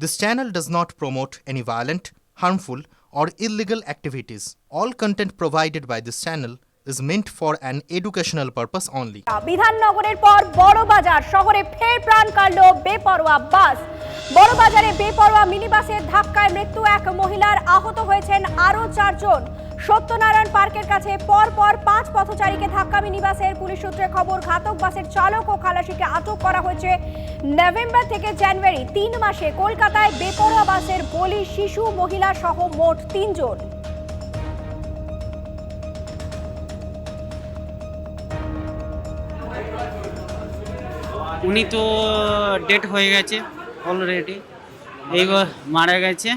This channel does not promote any violent, harmful, or illegal activities. All content provided by this channel is meant for an educational purpose only. বিধাননগরের পর বড়বাজার শহরে ফের প্রাণ কাটল বেপরোয়া বাস বড়বাজারে বেপরোয়া মিনিবাসের ধাক্কায় মৃত্যু এক মহিলার আহত হয়েছেন আরও চারজন সত্যনারায়ণ পার্কের কাছে পর পর পাঁচ পথচারীকে ধাক্কা মিনি বাসের পুলিশ সূত্রে খবর, ঘাতক বাসের চালক ও খালাসিকে আটক করা হয়েছে নভেম্বর থেকে জানুয়ারি, তিন মাসে। কলকাতায় বেপরোয়া বাসের বলি শিশু, মহিলা সহ মোট তিনজন। উনি তো ডেট হয়ে গেছে অলরেডি এইবার মারা গেছে।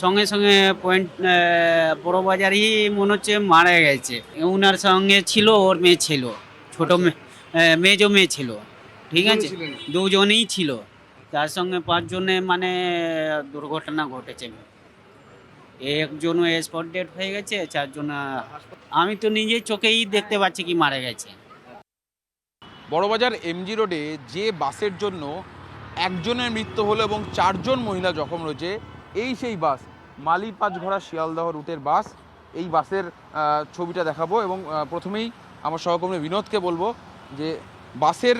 সঙ্গে সঙ্গে পয়েন্ট বড় বাজারই মনে হচ্ছে মারা গেছে। উনার সঙ্গে ছিল ওর মেয়ে ছিল। ছোট মেয়ে আহ, মেজো মেয়ে ছিল। ঠিক আছে? দুজনেই ছিল। তার সঙ্গে পাঁচজনে মানে দুর্ঘটনা ঘটেছে। একজন স্পট ডেট হয়ে গেছে চারজন আমি তো নিজের চোখেই দেখতে পাচ্ছি কি মারা গেছে। বড়বাজার এমজি রোডে যে বাসের জন্য একজনের মৃত্যু হলো এবং চারজন মহিলা জখম রয়েছে এই সেই বাস মালি পাঁচঘোড়া শিয়ালদহ রুটের বাস, এই বাসের ছবিটা দেখাবো এবং প্রথমেই আমার সহকর্মী বিনোদকে বলব যে বাসের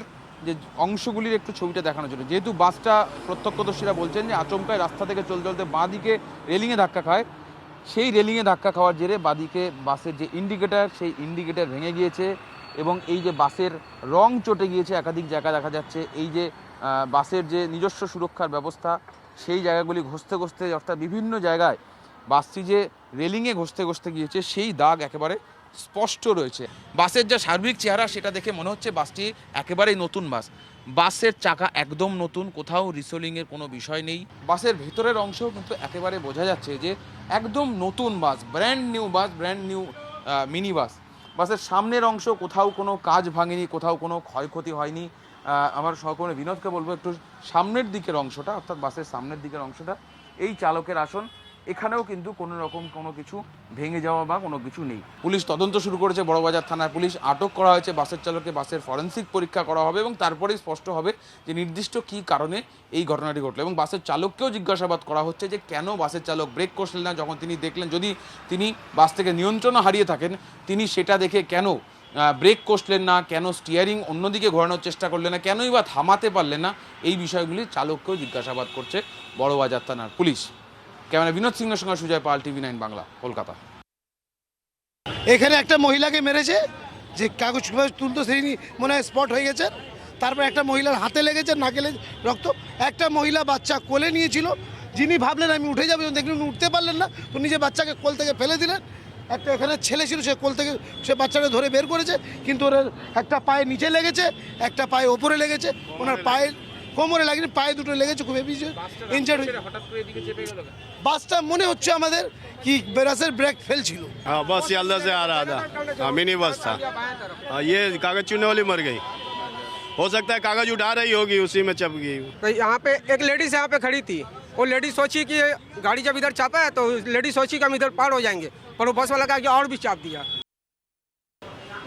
যে অংশগুলির একটু ছবিটা দেখানোর জন্য। যেহেতু বাসটা প্রত্যক্ষদর্শীরা বলছেন যে আচমকায় রাস্তা থেকে চলতে চলতে বাঁ দিকে রেলিংয়ে ধাক্কা খায়, সেই রেলিংয়ে ধাক্কা খাওয়ার জেরে বাদিকে বাসের যে ইন্ডিকেটার সেই ইন্ডিকেটার ভেঙে গিয়েছে এবং এই যে বাসের রং চটে গিয়েছে, একাধিক জায়গা দেখা যাচ্ছে। এই যে বাসের যে নিজস্ব সুরক্ষার ব্যবস্থা সেই জায়গাগুলি ঘষতে ঘষতে অর্থাৎ বিভিন্ন জায়গায় বাসটি যে রেলিংয়ে ঘষতে ঘষতে গিয়েছে, সেই দাগ একেবারে স্পষ্ট রয়েছে। বাসের যা সার্বিক চেহারা সেটা দেখে মনে হচ্ছে বাসটি একেবারেই নতুন বাস। বাসের চাকা একদম নতুন, কোথাও রিসোলিংয়ের কোনো বিষয় নেই। বাসের ভেতরের অংশও কিন্তু একেবারে বোঝা যাচ্ছে যে একদম নতুন bus brand new bus brand new mini bus বাসের সামনের অংশ কোথাও কোনো কাজ ভাঙেনি, কোথাও কোনো ক্ষয়ক্ষতি হয়নি। আমার সহকর্মী বিনোদকে বলব একটু সামনের দিকের অংশটা, অর্থাৎ বাসের সামনের দিকের অংশটা, এই চালকের আসন, এখানেও কিন্তু কোনো রকম কোনো কিছু ভেঙে যাওয়া বা কোনো কিছু নেই। পুলিশ তদন্ত শুরু করেছে বড়বাজার থানার পুলিশ আটক করা হয়েছে, বাসের চালককে বাসের ফরেন্সিক পরীক্ষা করা হবে এবং তারপরেই স্পষ্ট হবে যে নির্দিষ্ট কী কারণে এই ঘটনাটি ঘটলো এবং বাসের চালককেও জিজ্ঞাসাবাদ করা হচ্ছে যে কেন বাসের চালক ব্রেক করছিলেন না। যখন তিনি দেখলেন, যদি তিনি বাস থেকে নিয়ন্ত্রণ হারিয়ে থাকেন, তিনি সেটা দেখে কেন ব্রেক কষলেন না, কেন স্টিয়ারিং অন্যদিকে ঘোরানোর চেষ্টা করলেন না, কেনই বা থামাতে পারলেন না, এই বিষয়গুলি চালককেও জিজ্ঞাসাবাদ করছে বড়বাজার থানার পুলিশ। ক্যামেরা বিনোদ সিংহের সঙ্গে সুজয় পাল, টিভি নাইন বাংলা, কলকাতা। এখানে একটা মহিলাকে মেরেছে, যে কাগজ তুলতো সেই মনে হয় স্পট হয়ে গেছে, তারপর একটা মহিলার হাতে লেগেছে, নাকে রক্ত, একটা মহিলা বাচ্চা কোলে নিয়েছিল, যিনি ভাবলেন আমি উঠে যাব, দেখলেন উঠতে পারলেন না, তো নিজে বাচ্চাকে কোল থেকে ফেলে দিলেন একটা এখানে ছেলে ছিল সে কোল থেকে সে বাচ্চাকে ধরে বের করেছে কিন্তু ওর একটা পায়ে নিচে লেগেছে একটা পায়ে ওপরে লেগেছে ওনার পায়ে কোমরে লাগেনি পায়ে দুটো লেগেছে খুব হেভি ইনজার্ড হয়েছে বাসটা মনে হচ্ছে আমাদের কি বেরাসের ব্রেক ফেল ছিল हाँ बस सियालदा से आ रहा था हाँ मिनी बस था हाँ, ये कागज चुनने वाली मर गई हो सकता है कागज उठा रही होगी उसी में चप गई तो यहाँ पे एक लेडीज यहाँ पे खड़ी थी वो लेडीज सोची कि गाड़ी जब इधर चापा है तो लेडीज सोची कि हम इधर पार हो जाएंगे पर वो बस वाला का और भी चाप दिया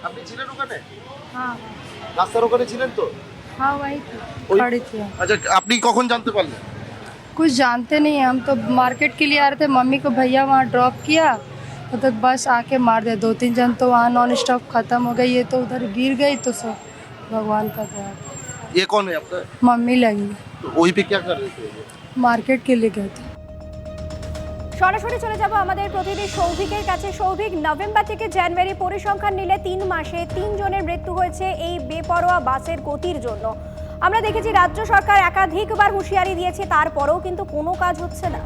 আপনি ছিলেন ওখানে রাস্তার ওখানে ছিলেন তো हाँ वही थी ওই- खड़ी थी আচ্ছা আপনি কখন জানতে পারলেন कुछ जानते नहीं हम तो मार्केट के लिए आ रहे थे मम्मी को भैया वहाँ ड्रॉप किया तो तक बस आके मार दिया दो तीन जन तो वहाँ नॉन स्टॉप खत्म हो गई ये तो उधर गिर गई तो सब भगवान का दया ये कौन है आपका मम्मी लगी तो वहीं पे क्या कर रहे थे मार्केट के लिए गए थे সরাসরি চলে যাব আমাদের প্রতিনিধি সৌভিকের কাছে সৌভিক নভেম্বর থেকে জানুয়ারি পরিসংখ্যান নিলে তিন মাসে তিন জনের মৃত্যু হয়েছে এই বেপরোয়া বাসের গতির জন্য আমরা দেখেছি রাজ্য সরকার একাধিকবার হুঁশিয়ারি দিয়েছে তারপরেও কিন্তু কোনো কাজ হচ্ছে না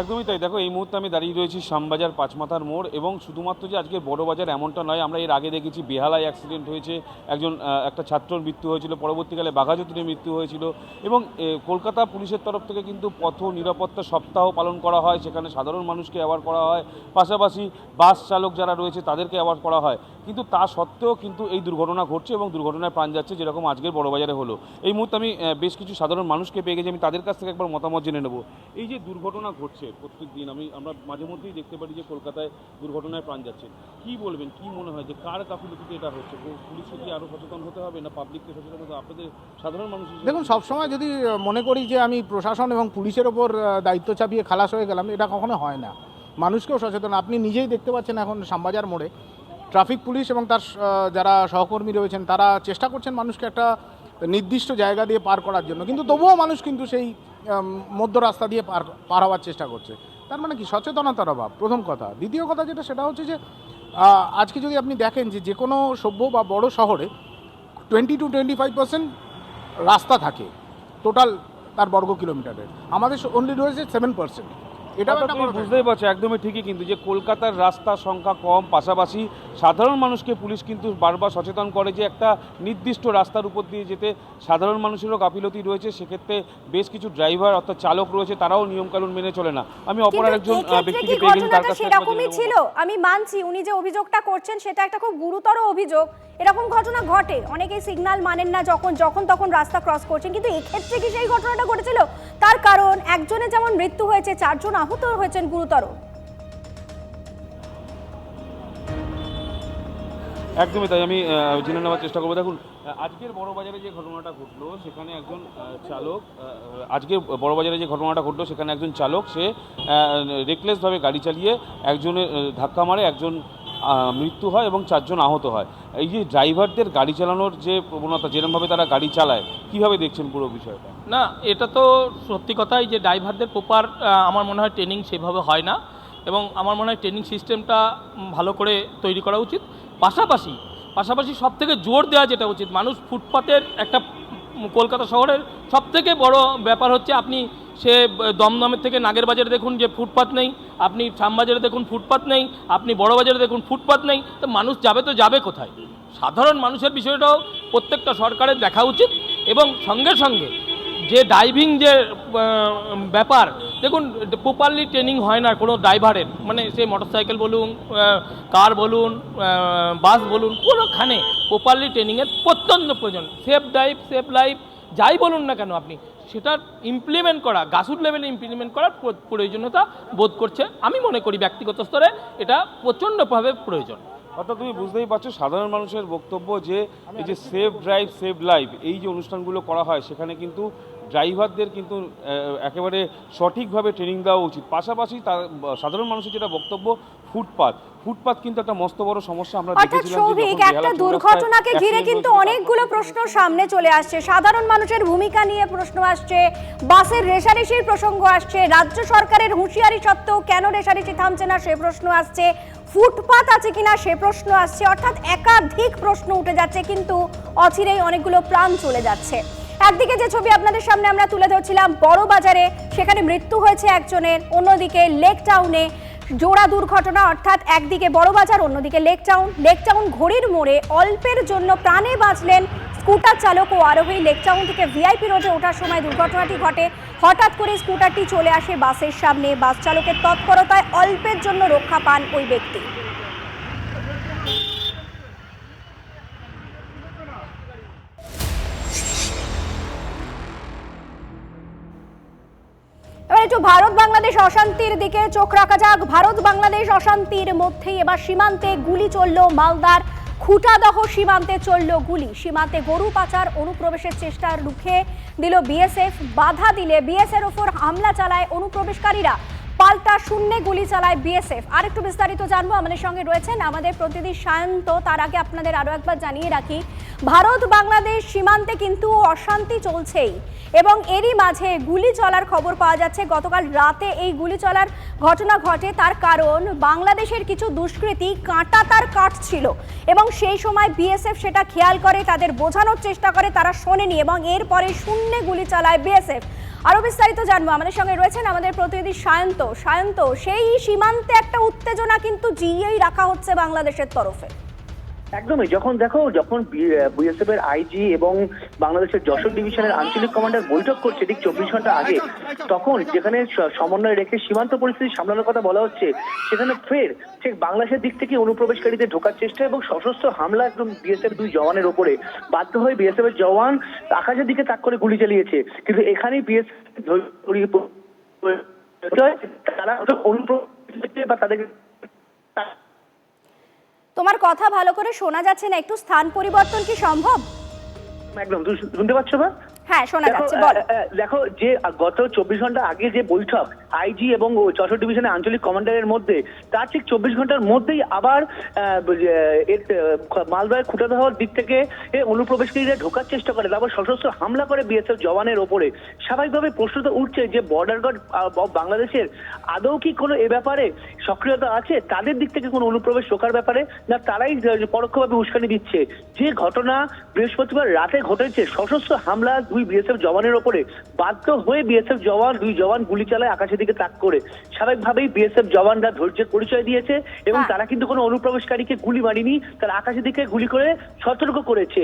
একদমই তাই। দেখো, এই মুহূর্তে আমি দাঁড়িয়ে রয়েছি শ্যামবাজার পাঁচমাথার মোড় এবং শুধুমাত্র যে আজকে বড় বাজার এমনটা নয়, আমরা এর আগে দেখেছি বেহালায় অ্যাক্সিডেন্ট হয়েছে, একজন একটা ছাত্রর মৃত্যু হয়েছিল, পরবর্তীকালে বাঘাযতীনে মৃত্যু হয়েছিল এবং কলকাতা পুলিশের তরফ থেকে কিন্তু পথ নিরাপত্তা সপ্তাহ পালন করা হয়, সেখানে সাধারণ মানুষকে অ্যাওয়ার করা হয়, পাশাপাশি বাস চালক যারা রয়েছে তাদেরকে অ্যাওয়ার করা হয়। কিন্তু তা সত্ত্বেও কিন্তু এই দুর্ঘটনা ঘটছে এবং দুর্ঘটনায় প্রাণ যাচ্ছে যেরকম আজকের বড়বাজারে হলো। এই মুহূর্তে আমি বেশ কিছু সাধারণ মানুষকে পেয়ে গেছি। আমি তাদের কাছ থেকে একবার মতামত জেনে নেব। এই যে দুর্ঘটনা ঘটছে প্রত্যেক দিন, আমি, আমরা মাঝে মধ্যেই দেখতে পারি যে কলকাতায় দুর্ঘটনায় প্রাণ যাচ্ছে। কি বলবেন? কি মনে হয় যে কার গাফিলতিতে এটা হচ্ছে? পুলিশকে কি আরও সচেতন হতে হবে না পাবলিককে সচেতন হতে আপনাদের সাধারণ মানুষ দেখুন, সবসময় যদি মনে করি যে আমি প্রশাসন এবং পুলিশের ওপর দায়িত্ব চাপিয়ে খালাস হয়ে গেলাম, এটা কখনো হয় না। মানুষকেও সচেতন। আপনি নিজেই দেখতে পাচ্ছেন এখন শ্যামবাজার মোড়ে ট্রাফিক পুলিশ এবং তার যারা সহকর্মী রয়েছেন, তারা চেষ্টা করছেন মানুষকে একটা নির্দিষ্ট জায়গা দিয়ে পার করার জন্য। কিন্তু তবুও মানুষ কিন্তু সেই মধ্য রাস্তা দিয়ে পার পার হওয়ার চেষ্টা করছে। তার মানে কি? সচেতনতার অভাব। প্রথম কথা। দ্বিতীয় কথা যেটা, সেটা হচ্ছে যে আজকে যদি আপনি দেখেন যে যে কোনো সভ্য বা বড় শহরে twenty two twenty five percent রাস্তা থাকে টোটাল তার বর্গ কিলোমিটারের। আমাদের অনলি রয়েছে সেভেন পার্সেন্ট এটাও একটা তুমি বুঝতেই পারছ একদমই ঠিকই কিন্তু যে কলকাতার রাস্তার সংখ্যা কম পাশাপাশি সাধারণ মানুষকে পুলিশ কিন্তু বারবার সচেতন করে যে একটা নির্দিষ্ট রাস্তার উপর দিয়ে যেতে সাধারণ মানুষেরও গাফিলতি রয়েছে সেক্ষেত্রে বেশ কিছু ড্রাইভার অর্থাৎ চালক রয়েছে তারাও নিয়মকানুন মেনে চলে না। আমি অপর একজন ব্যক্তিকে কি পেয়ে গেছি তার কাছ সেরকমই ছিল? আমি মানছি উনি যে অভিযোগটা করছেন সেটা একটা খুব গুরুতর অভিযোগ। এরকম ঘটনা ঘটে। অনেকেই সিগন্যাল মানেন না যখন যখন তখন রাস্তা ক্রস করছেন। কিন্তু এক্ষেত্রে কি সেই ঘটনাটা ঘটেছিল? তার কারণ একজনের যেমন মৃত্যু হয়েছে চারজন আহত হয়েছেন গুরুতর। একদমই তাই, আমি জেনে নেওয়ার চেষ্টা করব। দেখুন আজকের বড়বাজারে যে ঘটনাটা ঘটলো, সেখানে একজন চালক আজকে বড়বাজারে যে ঘটনাটা ঘটলো, সেখানে একজন চালক, সে রেকলেসভাবে গাড়ি চালিয়ে একজনের ধাক্কা মারে, একজন মৃত্যু হয় এবং চারজন আহত হয়। এই যে ড্রাইভারদের গাড়ি চালানোর যে প্রবণতা যেরকমভাবে তারা গাড়ি চালায়, কীভাবে দেখছেন পুরো বিষয়টা? না, এটা তো সত্যি কথাই যে ড্রাইভারদের প্রপার আমার মনে হয় ট্রেনিং সেভাবে হয় না এবং আমার মনে হয় ট্রেনিং সিস্টেমটা ভালো করে তৈরি করা উচিত। পাশাপাশি পাশাপাশি সব থেকে জোর দেওয়া যেটা উচিত, মানুষ ফুটপাতের একটা কলকাতা শহরের সব থেকে বড় ব্যাপার হচ্ছে আপনি সে দমদমের থেকে নাগের বাজারে দেখুন যে ফুটপাত নেই, আপনি শ্যামবাজারে দেখুন ফুটপাত নেই, আপনি বড় বাজারে দেখুন ফুটপাত নেই, তো মানুষ যাবে তো যাবে কোথায়? সাধারণ মানুষের বিষয়টাও প্রত্যেকটা সরকারের দেখা উচিত এবং সঙ্গে সঙ্গে যে ড্রাইভিং যে ব্যাপার, দেখুন প্রপারলি ট্রেনিং হয় না কোনো ড্রাইভারের মানে সে মোটরসাইকেল বলুন কার বলুন বাস বলুন, কোনোখানে প্রপারলি ট্রেনিংয়ের প্রত্যন্ত প্রয়োজন। সেফ ড্রাইভ সেফ লাইফ যাই বলুন না কেন আপনি, সেটার ইমপ্লিমেন্ট করা গাছুর লেভেলে ইমপ্লিমেন্ট করার প্রয়োজনীয়তা বোধ করছে। আমি মনে করি ব্যক্তিগত স্তরে এটা প্রচণ্ডভাবে প্রয়োজন। অর্থাৎ তুমি বুঝতেই পারছ, সাধারণ মানুষের বক্তব্য যে, এই যে সেফ ড্রাইভ সেভ লাইফ এই যে অনুষ্ঠানগুলো করা হয়, সেখানে কিন্তু ড্রাইভারদের কিন্তু একেবারে সঠিকভাবে ট্রেনিং দেওয়া উচিত। পাশাপাশি তার সাধারণ মানুষের যেটা বক্তব্য ফুটপাত। ফুটপাত কিন্তু একটা মস্ত বড় সমস্যা আমরা দেখেছিলাম একটা দুর্ঘটনাকে ঘিরে কিন্তু অনেকগুলো প্রশ্ন সামনে চলে আসছে। সাধারণ মানুষের ভূমিকা নিয়ে প্রশ্ন আসছে বাসের রেশারেশির প্রসঙ্গ আসছে রাজ্য সরকারের হুঁশিয়ারি সত্ত্বেও কেন রেশারেশি থামছে না সে প্রশ্ন আসছে ফুটপাত আছে কিনা সে প্রশ্ন আসছে অর্থাৎ একাধিক প্রশ্ন উঠে যাচ্ছে কিন্তু অচিরেই অনেকগুলো প্রাণ চলে যাচ্ছে। একদিকে যে ছবি আপনাদের সামনে আমরা তুলে ধরছিলাম, বড় বাজারে সেখানে মৃত্যু হয়েছে একজনের, অন্যদিকে লেক টাউনে জোড়া দুর্ঘটনা, অর্থাৎ একদিকে বড়বাজার অন্যদিকে লেক টাউন। লেক টাউন ঘড়ির মোড়ে অল্পের জন্য প্রাণে বাঁচলেন স্কুটার চালক ও আরোহী। লেক টাউন থেকে ভিআইপি রোডে ওঠার সময় দুর্ঘটনাটি ঘটে। হঠাৎ করে স্কুটারটি চলে আসে বাসের সামনে। বাস চালকের তৎপরতায় অল্পের জন্য রক্ষা পান ওই ব্যক্তি। একটু ভারত বাংলাদেশ অশান্তির দিকে চোখ রাখা যাক। ভারত বাংলাদেশ অশান্তির মধ্যেই এবার সীমান্তে গুলি চলল মালদার খুটাদহ সীমান্তে চলল গুলি। সীমান্তে গরু পাচার অনুপ্রবেশের চেষ্টা রুখে দিল বিএসএফ। বাধা দিলে বিএসএর ওপর হামলা চালায় অনুপ্রবেশকারীরা। পাল্টা শূন্যে গুলি চালায় বিএসএফ। আর একটু বিস্তারিত জানব, আমাদের সঙ্গে রয়েছেন আমাদের প্রতিনিধি সায়ন্ত। তার আগে আপনাদের আরও একবার জানিয়ে রাখি, ভারত বাংলাদেশ সীমান্তে কিন্তু অশান্তি চলছেই এবং এরই মাঝে গুলি চলার খবর পাওয়া যাচ্ছে। গতকাল রাতে এই গুলি চলার ঘটনা ঘটে তার কারণ, বাংলাদেশের কিছু দুষ্কৃতী কাঁটা তার কাটছিল এবং সেই সময় বিএসএফ সেটা খেয়াল করে, তাদের বোঝানোর চেষ্টা করে, তারা শোনেনি এবং এরপরে শূন্যে গুলি চালায় বিএসএফ। আরও বিস্তারিত জানব। আমাদের সঙ্গে রয়েছেন আমাদের প্রতিনিধি সায়ন্ত। সায়ন্ত, সেই সীমান্তে একটা উত্তেজনা কিন্তু জিয়েই রাখা হচ্ছে বাংলাদেশের তরফে। একদমই। যখন দেখো, যখন বিএসএফ এর আইজি এবং বাংলাদেশের যশোর ডিভিশনের আঞ্চলিক কমান্ডার বৈঠক করছে ঠিক চব্বিশ ঘণ্টা আগে, তখন যেখানে সমন্বয় রেখে সীমান্ত পরিস্থিতি সামলানোর কথা বলা হচ্ছে, সেখানে ফের ঠিক বাংলাদেশের দিক থেকে অনুপ্রবেশকারীদের ঢোকার চেষ্টা এবং সশস্ত্র হামলা একদম বিএসএফ দুই জওয়ানের ওপরে। বাধ্য হয়ে বিএসএফ এর জওয়ান আকাশের দিকে তাক করে গুলি চালিয়েছে। কিন্তু এখানেই বিএসএফ তারা অনুপ্রবেশ বা তাদেরকে তোমার কথা ভালো করে শোনা যাচ্ছে না। একটু স্থান পরিবর্তন কি সম্ভব? একদম শুনতে পাচ্ছ না? হ্যাঁ শোনা দেখো, যাচ্ছে বল। দেখো যে গত চব্বিশ ঘণ্টা আগে যে বৈঠক আইজি এবং ও যশোর ডিভিশনের আঞ্চলিক কমান্ডারের মধ্যে তার ঠিক চব্বিশ ঘণ্টার মধ্যেই আবার মালদহের খুঁটে দেওয়ার দিক থেকে অনুপ্রবেশকারীরা ঢোকার চেষ্টা করে তারপর সশস্ত্র হামলা করে বিএসএফ জওয়ানের ওপরে। স্বাভাবিকভাবে প্রশ্ন তো উঠছে যে বর্ডার গার্ড বাংলাদেশের আদৌ কি কোনো এ ব্যাপারে সক্রিয়তা আছে? তাদের দিক থেকে কোনো অনুপ্রবেশ রোকার ব্যাপারে? না তারাই পরোক্ষভাবে উস্কানি দিচ্ছে? যে ঘটনা বৃহস্পতিবার রাতে ঘটেছে সশস্ত্র হামলা দুই বিএসএফ জওয়ানের ওপরে বাধ্য হয়ে বিএসএফ জওয়ান দুই জওয়ান গুলি চালায় আকাশের দিকে তাক করে। স্বাভাবিকভাবেই বিএসএফ জওয়ানরা ধৈর্যের পরিচয় দিয়েছে এবং হ্যাঁ। তারা কিন্তু কোনো অনুপ্রবেশকারীকে গুলি মারিনি তারা আকাশের দিকে গুলি করে সতর্ক করেছে।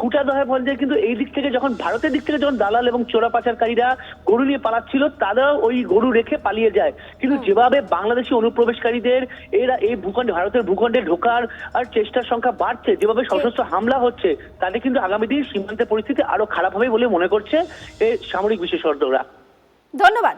খুঁটা দহে পর্যায়ে কিন্তু এই দিক থেকে যখন ভারতের দিক থেকে যখন দালাল এবং চোরা পাচারকারীরা গরু নিয়ে পালাচ্ছিল তারাও ওই গরু রেখে পালিয়ে যায়। কিন্তু যেভাবে বাংলাদেশি অনুপ্রবেশকারীদের এরা এই ভূখণ্ডে ভারতের ভূখণ্ডে ঢোকার আর চেষ্টার সংখ্যা বাড়ছে যেভাবে সশস্ত্র হামলা হচ্ছে তাতে কিন্তু আগামী দিন সীমান্তের পরিস্থিতি আরও খারাপ হবে বলে মনে করছে সামরিক বিশেষজ্ঞরা। ধন্যবাদ।